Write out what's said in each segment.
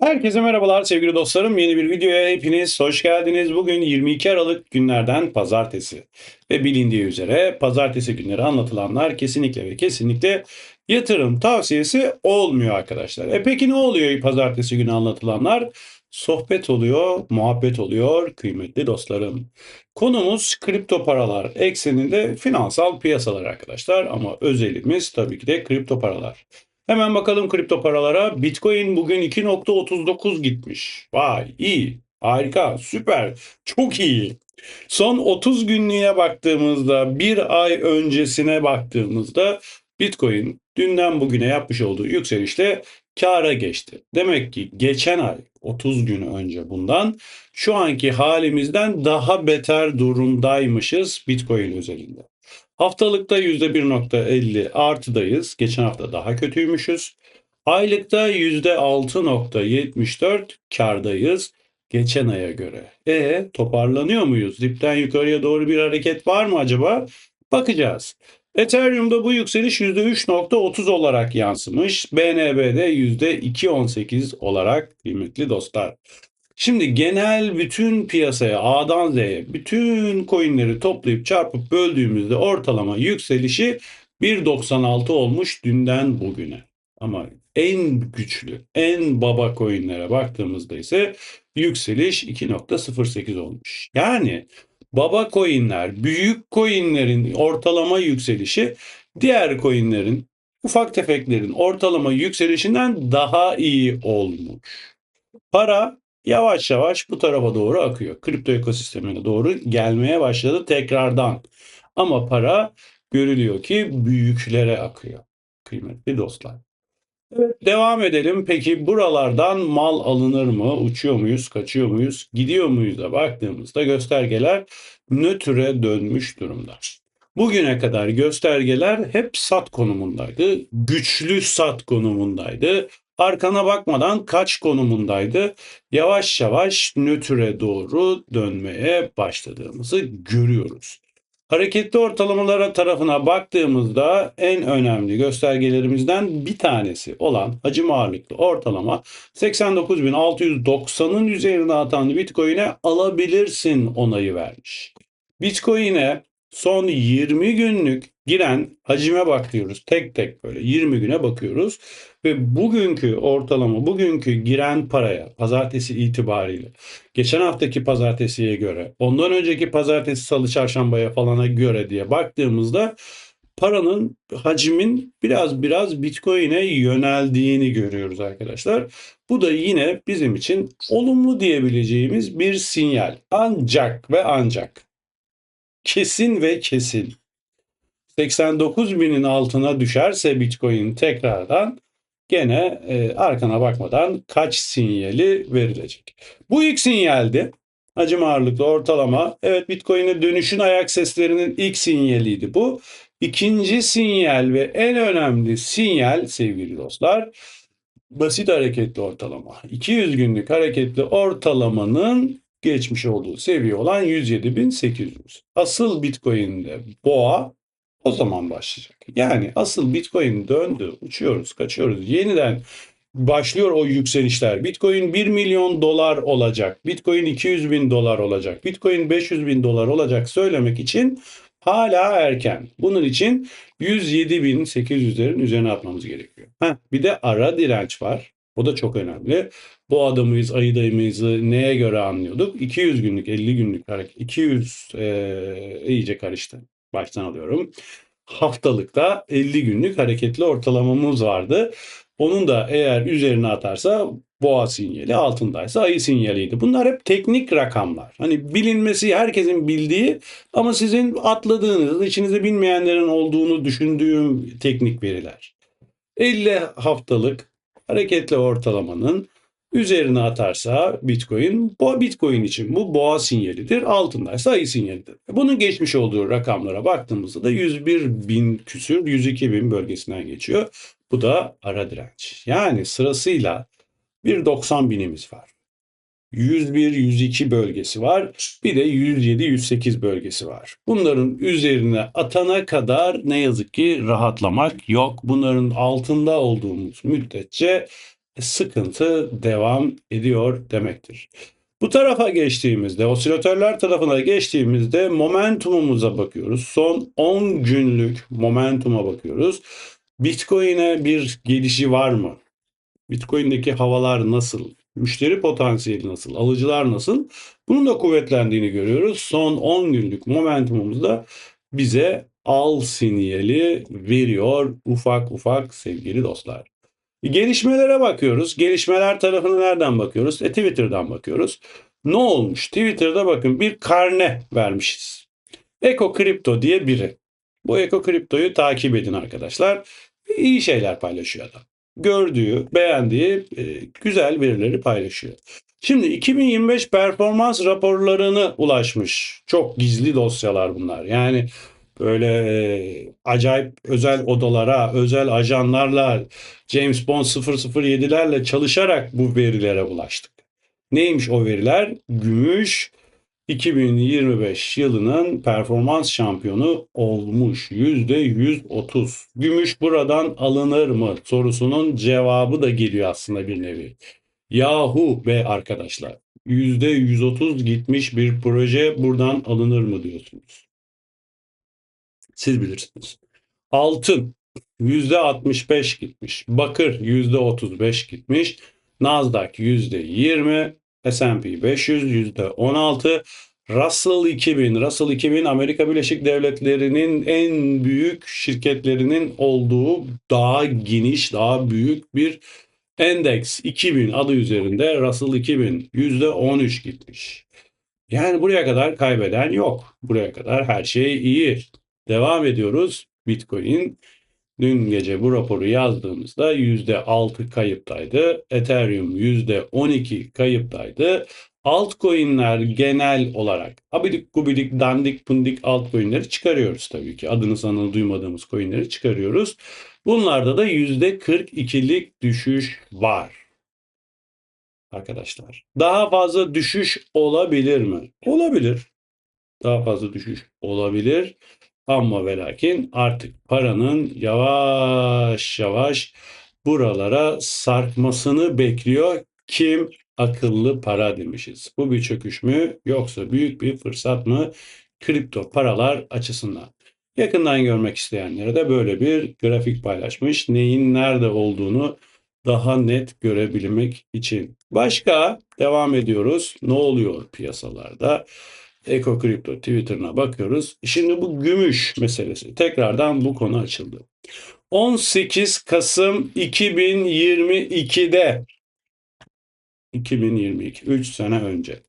Herkese merhabalar sevgili dostlarım. Yeni bir videoya hepiniz hoş geldiniz. Bugün 22 Aralık günlerden pazartesi. Ve bilindiği üzere pazartesi günleri anlatılanlar kesinlikle ve kesinlikle yatırım tavsiyesi olmuyor arkadaşlar. E peki ne oluyor pazartesi günü anlatılanlar? Sohbet oluyor, muhabbet oluyor kıymetli dostlarım. Konumuz kripto paralar ekseninde finansal piyasalar arkadaşlar ama özelimiz tabii ki de kripto paralar. Hemen bakalım kripto paralara. Bitcoin bugün 2.39 gitmiş. Vay iyi. Harika. Süper. Çok iyi. Son 30 günlüğe baktığımızda bir ay öncesine baktığımızda Bitcoin dünden bugüne yapmış olduğu yükselişle kâra geçti. Demek ki geçen ay 30 gün önce bundan şu anki halimizden daha beter durumdaymışız Bitcoin özelinde. Haftalıkta %1.50 artıdayız. Geçen hafta daha kötüymüşüz. Aylıkta %6.74 kardayız geçen aya göre. E toparlanıyor muyuz? Dipten yukarıya doğru bir hareket var mı acaba? Bakacağız. Ethereum'da bu yükseliş %3.30 olarak yansımış. BNB'de %2.18 olarak kıymetli dostlar. Şimdi genel bütün piyasaya A'dan Z'ye bütün coinleri toplayıp çarpıp böldüğümüzde ortalama yükselişi 1.96 olmuş dünden bugüne. Ama en güçlü, en baba coinlere baktığımızda ise yükseliş 2.08 olmuş. Yani baba coinler, büyük coinlerin ortalama yükselişi diğer coinlerin, ufak tefeklerin ortalama yükselişinden daha iyi olmuş. Para yavaş yavaş bu tarafa doğru akıyor. Kripto ekosistemine doğru gelmeye başladı tekrardan. Ama para görülüyor ki büyüklere akıyor. Kıymetli dostlar. Evet, devam edelim. Peki buralardan mal alınır mı? Uçuyor muyuz? Kaçıyor muyuz? Gidiyor muyuz da baktığımızda göstergeler nötre dönmüş durumda. Bugüne kadar göstergeler hep sat konumundaydı. Güçlü sat konumundaydı. Arkana bakmadan kaç konumundaydı. Yavaş yavaş nötre doğru dönmeye başladığımızı görüyoruz. Hareketli ortalamalara tarafına baktığımızda en önemli göstergelerimizden bir tanesi olan hacim ağırlıklı ortalama 89.690'ın üzerine atan Bitcoin'e alabilirsin onayı vermiş. Bitcoin'e son 20 günlük giren hacime bakıyoruz. Tek tek böyle 20 güne bakıyoruz. Ve bugünkü ortalama, bugünkü giren paraya pazartesi itibariyle geçen haftaki pazartesiye göre, ondan önceki pazartesi, salı, çarşambaya falana göre diye baktığımızda paranın hacmin biraz biraz Bitcoin'e yöneldiğini görüyoruz arkadaşlar. Bu da yine bizim için olumlu diyebileceğimiz bir sinyal. Ancak ve ancak kesin ve kesin 89 binin altına düşerse Bitcoin tekrardan gene e, arkana bakmadan kaç sinyali verilecek. Bu ilk sinyaldi. Hacim ağırlıklı ortalama. Evet Bitcoin'e dönüşün ayak seslerinin ilk sinyaliydi bu. İkinci sinyal ve en önemli sinyal sevgili dostlar basit hareketli ortalama. 200 günlük hareketli ortalamanın geçmiş olduğu seviye olan 107.800. Asıl Bitcoin'de boğa o zaman başlayacak. Yani asıl Bitcoin döndü, uçuyoruz, kaçıyoruz. Yeniden başlıyor o yükselişler. Bitcoin 1 milyon dolar olacak. Bitcoin 200 bin dolar olacak. Bitcoin 500 bin dolar olacak söylemek için hala erken. Bunun için 107.800'lerin üzerine atmamız gerekiyor. Heh, bir de ara direnç var. O da çok önemli. Bu adamıyız, ayıdayımızı neye göre anlıyorduk? 200 günlük, 50 günlük hareket. 200 e, iyice karıştı. Baştan alıyorum. Haftalıkta 50 günlük hareketli ortalamamız vardı. Onun da eğer üzerine atarsa boğa sinyali, altındaysa ayı sinyaliydi. Bunlar hep teknik rakamlar. Hani bilinmesi herkesin bildiği ama sizin atladığınız, içinizde bilmeyenlerin olduğunu düşündüğüm teknik veriler. 50 haftalık hareketli ortalamanın üzerine atarsa Bitcoin, bu Bitcoin için bu boğa sinyalidir, altındaysa ayı sinyalidir. Bunun geçmiş olduğu rakamlara baktığımızda da 101 bin küsür, 102 bin bölgesinden geçiyor. Bu da ara direnç. Yani sırasıyla bir 90 binimiz var. 101-102 bölgesi var. Bir de 107-108 bölgesi var. Bunların üzerine atana kadar ne yazık ki rahatlamak yok. Bunların altında olduğumuz müddetçe sıkıntı devam ediyor demektir. Bu tarafa geçtiğimizde, osilatörler tarafına geçtiğimizde momentumumuza bakıyoruz. Son 10 günlük momentuma bakıyoruz. Bitcoin'e bir gelişi var mı? Bitcoin'deki havalar nasıl? Müşteri potansiyeli nasıl? Alıcılar nasıl? Bunun da kuvvetlendiğini görüyoruz. Son 10 günlük momentumumuzda bize al sinyali veriyor ufak ufak sevgili dostlar. Gelişmelere bakıyoruz. Gelişmeler tarafına nereden bakıyoruz? E, Twitter'dan bakıyoruz. Ne olmuş? Twitter'da bakın bir karne vermişiz. Eko Kripto diye biri. Bu Eko Kripto'yu takip edin arkadaşlar. İyi şeyler paylaşıyor adam. Gördüğü, beğendiği e, güzel verileri paylaşıyor. Şimdi 2025 performans raporlarını ulaşmış. Çok gizli dosyalar bunlar. Yani böyle e, acayip özel odalara, özel ajanlarla, James Bond 007'lerle çalışarak bu verilere ulaştık. Neymiş o veriler? Gümüş 2025 yılının performans şampiyonu olmuş. %130. Gümüş buradan alınır mı? Sorusunun cevabı da geliyor aslında bir nevi. Yahu be arkadaşlar. %130 gitmiş bir proje buradan alınır mı diyorsunuz? Siz bilirsiniz. Altın %65 gitmiş. Bakır %35 gitmiş. Nasdaq %20. S&P 500 %16. Russell 2000. Russell 2000 Amerika Birleşik Devletleri'nin en büyük şirketlerinin olduğu daha geniş, daha büyük bir endeks. 2000 adı üzerinde Russell 2000 %13 gitmiş. Yani buraya kadar kaybeden yok. Buraya kadar her şey iyi. Devam ediyoruz. Bitcoin dün gece bu raporu yazdığımızda %6 kayıptaydı. Ethereum %12 kayıptaydı. Altcoin'ler genel olarak abidik gubidik dandik pundik altcoin'leri çıkarıyoruz tabii ki. Adını sanını duymadığımız coin'leri çıkarıyoruz. Bunlarda da %42'lik düşüş var. Arkadaşlar. Daha fazla düşüş olabilir mi? Olabilir. Daha fazla düşüş olabilir. Ama ve lakin artık paranın yavaş yavaş buralara sarkmasını bekliyor. Kim? Akıllı para demişiz. Bu bir çöküş mü yoksa büyük bir fırsat mı kripto paralar açısından? Yakından görmek isteyenlere de böyle bir grafik paylaşmış. Neyin nerede olduğunu daha net görebilmek için. Başka devam ediyoruz. Ne oluyor piyasalarda? Eko Kripto Twitter'ına bakıyoruz. Şimdi bu gümüş meselesi. Tekrardan bu konu açıldı. 18 Kasım 2022'de 2022 3 sene önce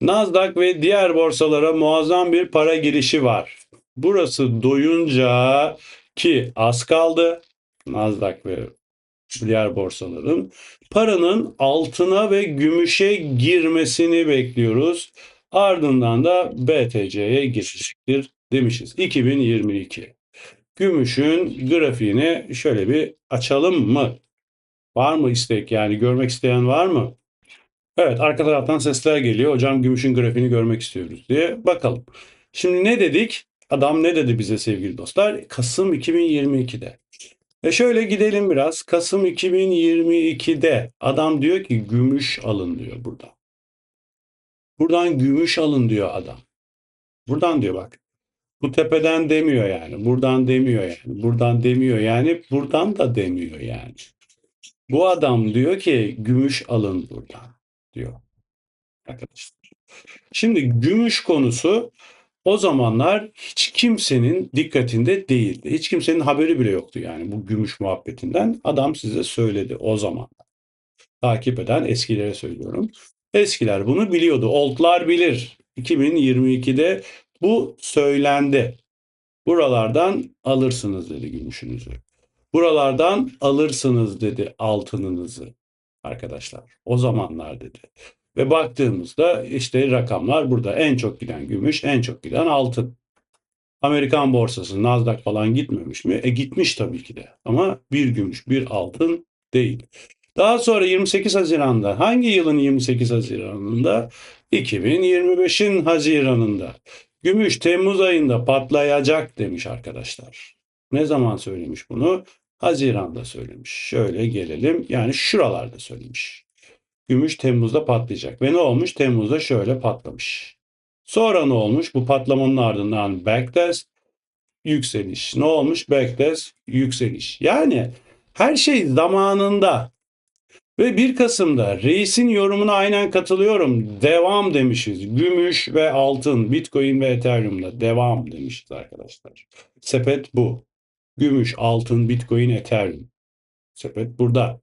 Nasdaq ve diğer borsalara muazzam bir para girişi var. Burası doyunca ki az kaldı. Nasdaq ve diğer borsaların paranın altına ve gümüşe girmesini bekliyoruz. Ardından da BTC'ye geçecektir demişiz. 2022. Gümüşün grafiğini şöyle bir açalım mı? Var mı istek yani görmek isteyen var mı? Evet arka taraftan sesler geliyor. Hocam gümüşün grafiğini görmek istiyoruz diye. Bakalım. Şimdi ne dedik? Adam ne dedi bize sevgili dostlar? Kasım 2022'de. E şöyle gidelim biraz. Kasım 2022'de adam diyor ki gümüş alın diyor burada. Buradan gümüş alın diyor adam. Buradan diyor bak. Bu tepeden demiyor yani. Buradan demiyor yani. Buradan demiyor yani. Buradan da demiyor yani. Bu adam diyor ki gümüş alın buradan diyor. Arkadaşlar. Şimdi gümüş konusu o zamanlar hiç kimsenin dikkatinde değildi. Hiç kimsenin haberi bile yoktu yani bu gümüş muhabbetinden. Adam size söyledi o zaman. Takip eden eskilere söylüyorum. Eskiler bunu biliyordu. Oldlar bilir. 2022'de bu söylendi. Buralardan alırsınız dedi gümüşünüzü. Buralardan alırsınız dedi altınınızı arkadaşlar. O zamanlar dedi. Ve baktığımızda işte rakamlar burada. En çok giden gümüş, en çok giden altın. Amerikan borsası, Nasdaq falan gitmemiş mi? E gitmiş tabii ki de. Ama bir gümüş, bir altın değil. Daha sonra 28 Haziran'da hangi yılın 28 Haziran'ında? 2025'in Haziran'ında. Gümüş Temmuz ayında patlayacak demiş arkadaşlar. Ne zaman söylemiş bunu? Haziran'da söylemiş. Şöyle gelelim. Yani şuralarda söylemiş. Gümüş Temmuz'da patlayacak. Ve ne olmuş? Temmuz'da şöyle patlamış. Sonra ne olmuş? Bu patlamanın ardından backtest yükseliş. Ne olmuş? Backtest yükseliş. Yani her şey zamanında. Ve 1 Kasım'da reisin yorumuna aynen katılıyorum. Devam demişiz. Gümüş ve altın, Bitcoin ve Ethereum'da devam demişiz arkadaşlar. Sepet bu. Gümüş, altın, Bitcoin, Ethereum. Sepet burada.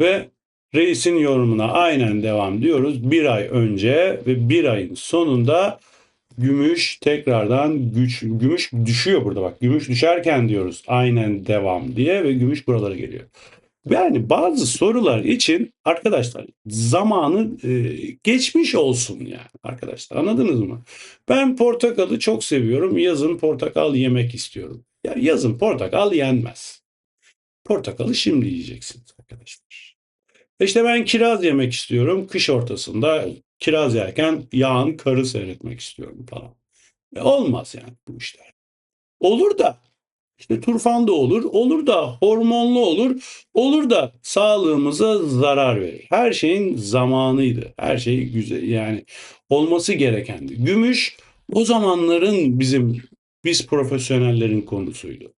Ve reisin yorumuna aynen devam diyoruz. Bir ay önce ve bir ayın sonunda gümüş tekrardan güç, gümüş düşüyor burada bak. Gümüş düşerken diyoruz aynen devam diye ve gümüş buralara geliyor. Yani bazı sorular için arkadaşlar zamanı e, geçmiş olsun yani arkadaşlar anladınız mı? Ben portakalı çok seviyorum. Yazın portakal yemek istiyorum. Ya yazın portakal yenmez. Portakalı şimdi yiyeceksiniz arkadaşlar. İşte ben kiraz yemek istiyorum. Kış ortasında kiraz yerken yağın karı seyretmek istiyorum falan. E olmaz yani bu işler. Olur da işte turfan da olur, olur da hormonlu olur, olur da sağlığımıza zarar verir. Her şeyin zamanıydı. Her şey güzel yani olması gerekendi. Gümüş o zamanların bizim biz profesyonellerin konusuydu.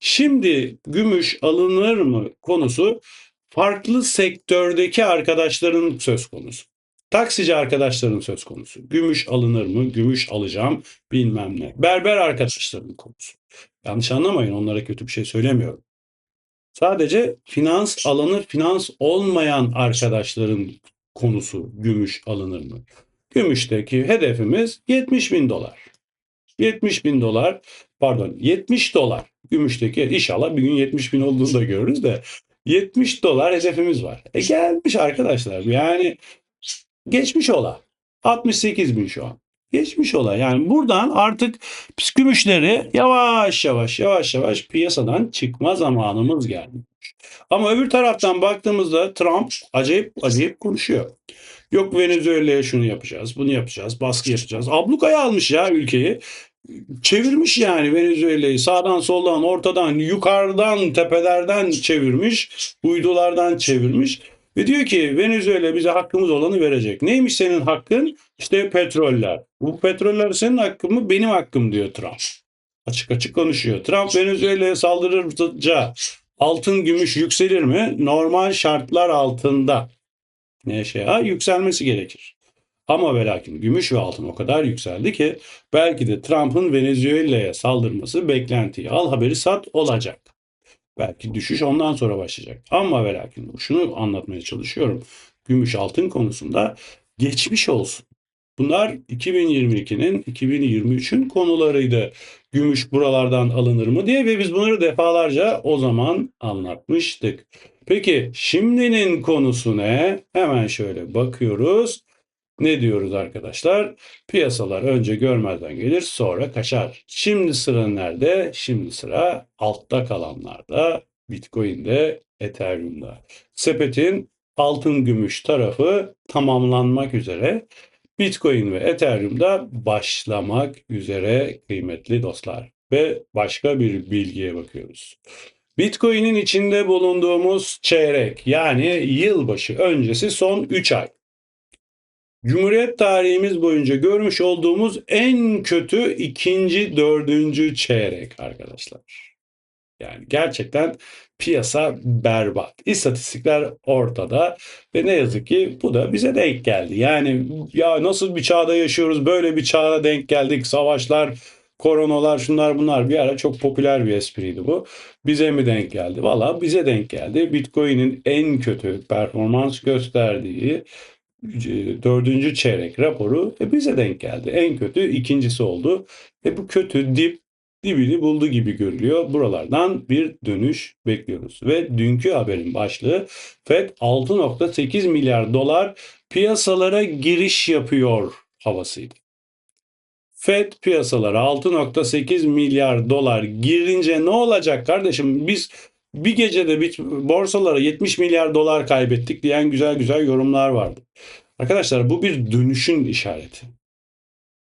Şimdi gümüş alınır mı konusu farklı sektördeki arkadaşların söz konusu. Taksici arkadaşların söz konusu. Gümüş alınır mı? Gümüş alacağım bilmem ne. Berber arkadaşların konusu. Yanlış anlamayın onlara kötü bir şey söylemiyorum. Sadece finans alınır, finans olmayan arkadaşların konusu gümüş alınır mı? Gümüşteki hedefimiz 70 bin dolar. 70 bin dolar, pardon 70 dolar. Gümüşteki inşallah bir gün 70 bin olduğunu da görürüz de 70 dolar hedefimiz var. E gelmiş arkadaşlar. Yani geçmiş ola. 68 bin şu an. Geçmiş ola. Yani buradan artık gümüşleri yavaş yavaş yavaş yavaş piyasadan çıkma zamanımız geldi. Ama öbür taraftan baktığımızda Trump acayip acayip konuşuyor. Yok Venezuela'ya şunu yapacağız, bunu yapacağız, baskı yapacağız. Ablukaya almış ya ülkeyi. Çevirmiş yani Venezuela'yı sağdan soldan ortadan yukarıdan tepelerden çevirmiş. Uydulardan çevirmiş. Ve diyor ki Venezuela bize hakkımız olanı verecek. Neymiş senin hakkın? İşte petroller. Bu petroller senin hakkın mı? Benim hakkım diyor Trump. Açık açık konuşuyor. Trump Venezuela'ya saldırırca altın gümüş yükselir mi? Normal şartlar altında. Ne şey ha? Yükselmesi gerekir. Ama ve lakin gümüş ve altın o kadar yükseldi ki belki de Trump'ın Venezuela'ya saldırması beklentiyi al haberi sat olacak. Belki düşüş ondan sonra başlayacak. Ama ve lakin şunu anlatmaya çalışıyorum. Gümüş altın konusunda geçmiş olsun. Bunlar 2022'nin 2023'ün konularıydı. Gümüş buralardan alınır mı diye ve biz bunları defalarca o zaman anlatmıştık. Peki şimdinin konusu ne? Hemen şöyle bakıyoruz. Ne diyoruz arkadaşlar? Piyasalar önce görmezden gelir sonra kaçar. Şimdi sıra nerede? Şimdi sıra altta kalanlarda. Bitcoin'de, Ethereum'da. Sepetin altın gümüş tarafı tamamlanmak üzere. Bitcoin ve Ethereum'da başlamak üzere kıymetli dostlar. Ve başka bir bilgiye bakıyoruz. Bitcoin'in içinde bulunduğumuz çeyrek yani yılbaşı öncesi son 3 ay. Cumhuriyet tarihimiz boyunca görmüş olduğumuz en kötü ikinci, dördüncü çeyrek arkadaşlar. Yani gerçekten piyasa berbat. İstatistikler ortada ve ne yazık ki bu da bize denk geldi. Yani ya nasıl bir çağda yaşıyoruz böyle bir çağda denk geldik. Savaşlar, koronalar şunlar bunlar bir ara çok popüler bir espriydi bu. Bize mi denk geldi? Valla bize denk geldi. Bitcoin'in en kötü performans gösterdiği dördüncü çeyrek raporu e, bize denk geldi. En kötü ikincisi oldu. Ve bu kötü dip dibini buldu gibi görülüyor. Buralardan bir dönüş bekliyoruz. Ve dünkü haberin başlığı FED 6.8 milyar dolar piyasalara giriş yapıyor havasıydı. FED piyasalara 6.8 milyar dolar girince ne olacak kardeşim? Biz bir gecede bir borsalara 70 milyar dolar kaybettik diyen güzel güzel yorumlar vardı. Arkadaşlar bu bir dönüşün işareti.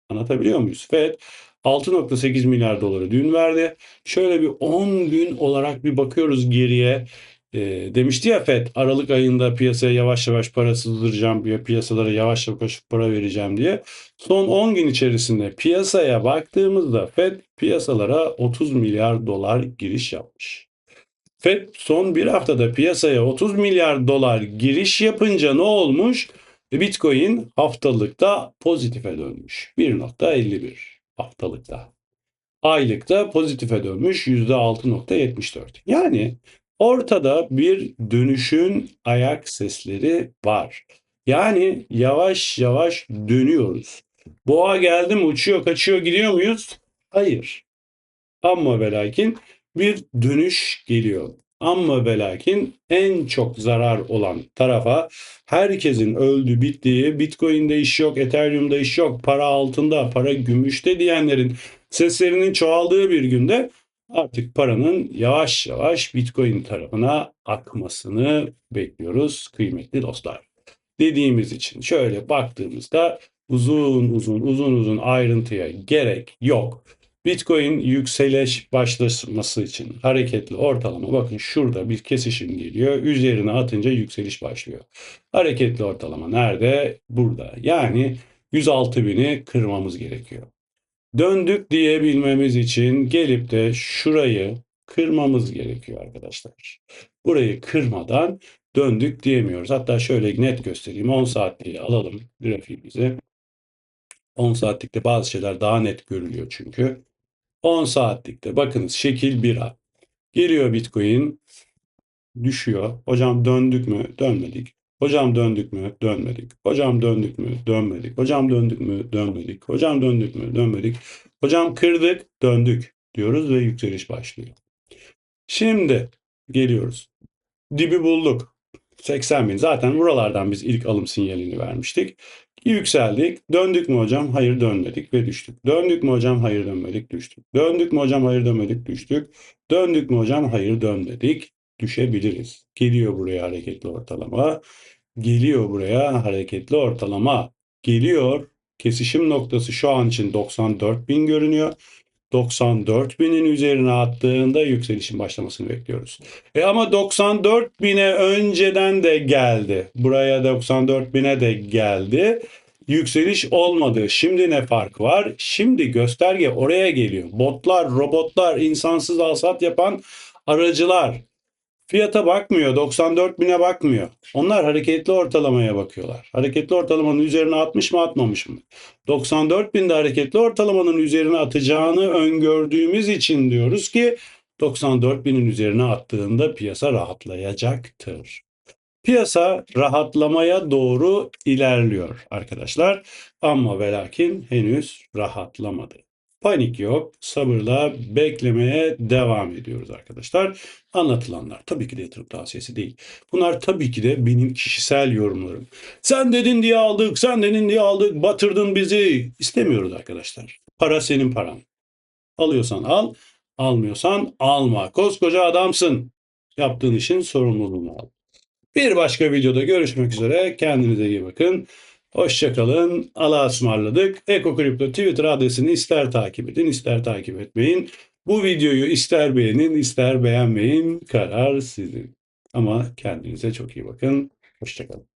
Anlatabiliyor muyuz? FED 6.8 milyar doları dün verdi. Şöyle bir 10 gün olarak bir bakıyoruz geriye. E, demişti ya FED Aralık ayında piyasaya yavaş yavaş para sızdıracağım, ya piyasalara yavaş yavaş para vereceğim diye. Son 10 gün içerisinde piyasaya baktığımızda FED piyasalara 30 milyar dolar giriş yapmış. FED son bir haftada piyasaya 30 milyar dolar giriş yapınca ne olmuş? Bitcoin haftalıkta pozitife dönmüş. 1.51 haftalıkta. Aylıkta pozitife dönmüş %6.74. Yani ortada bir dönüşün ayak sesleri var. Yani yavaş yavaş dönüyoruz. Boğa geldi mi uçuyor kaçıyor gidiyor muyuz? Hayır. Ama ve lakin bir dönüş geliyor. Ama ve lakin en çok zarar olan tarafa herkesin öldü bittiği Bitcoin'de iş yok, Ethereum'da iş yok, para altında, para gümüşte diyenlerin seslerinin çoğaldığı bir günde artık paranın yavaş yavaş Bitcoin tarafına akmasını bekliyoruz kıymetli dostlar. Dediğimiz için şöyle baktığımızda uzun uzun uzun uzun ayrıntıya gerek yok. Bitcoin yükseliş başlaması için hareketli ortalama bakın şurada bir kesişim geliyor. Üzerine atınca yükseliş başlıyor. Hareketli ortalama nerede? Burada. Yani 106 bini kırmamız gerekiyor. Döndük diyebilmemiz için gelip de şurayı kırmamız gerekiyor arkadaşlar. Burayı kırmadan döndük diyemiyoruz. Hatta şöyle net göstereyim. 10 saatliği alalım grafiğimizi. 10 saatlikte bazı şeyler daha net görülüyor çünkü. 10 saatlikte bakınız şekil 1A. Geliyor Bitcoin düşüyor. Hocam döndük mü? Dönmedik. Hocam döndük mü? Dönmedik. Hocam döndük mü? Dönmedik. Hocam döndük mü? Dönmedik. Hocam döndük mü? Dönmedik. Hocam kırdık, döndük diyoruz ve yükseliş başlıyor. Şimdi geliyoruz. Dibi bulduk. 80 bin. Zaten buralardan biz ilk alım sinyalini vermiştik. Yükseldik. Döndük mü hocam? Hayır dönmedik ve düştük. Döndük mü hocam? Hayır dönmedik düştük. Döndük mü hocam? Hayır dönmedik düştük. Döndük mü hocam? Hayır dönmedik. Düşebiliriz. Geliyor buraya hareketli ortalama. Geliyor buraya hareketli ortalama. Geliyor. Kesişim noktası şu an için 94 bin görünüyor. 94 binin üzerine attığında yükselişin başlamasını bekliyoruz. E ama 94 bine önceden de geldi. Buraya 94 bine de geldi. Yükseliş olmadı. Şimdi ne fark var? Şimdi gösterge oraya geliyor. Botlar, robotlar, insansız alsat yapan aracılar. Fiyata bakmıyor, 94 bine bakmıyor. Onlar hareketli ortalamaya bakıyorlar. Hareketli ortalamanın üzerine atmış mı atmamış mı? 94 binde hareketli ortalamanın üzerine atacağını öngördüğümüz için diyoruz ki 94 binin üzerine attığında piyasa rahatlayacaktır. Piyasa rahatlamaya doğru ilerliyor arkadaşlar. Ama ve lakin henüz rahatlamadı. Panik yok. Sabırla beklemeye devam ediyoruz arkadaşlar. Anlatılanlar tabii ki de yatırım tavsiyesi değil. Bunlar tabii ki de benim kişisel yorumlarım. Sen dedin diye aldık, sen dedin diye aldık, batırdın bizi. İstemiyoruz arkadaşlar. Para senin paran. Alıyorsan al, almıyorsan alma. Koskoca adamsın. Yaptığın işin sorumluluğunu al. Bir başka videoda görüşmek üzere. Kendinize iyi bakın. Hoşçakalın. Allah'a ısmarladık. Eko Kripto Twitter adresini ister takip edin, ister takip etmeyin. Bu videoyu ister beğenin, ister beğenmeyin. Karar sizin. Ama kendinize çok iyi bakın. Hoşçakalın.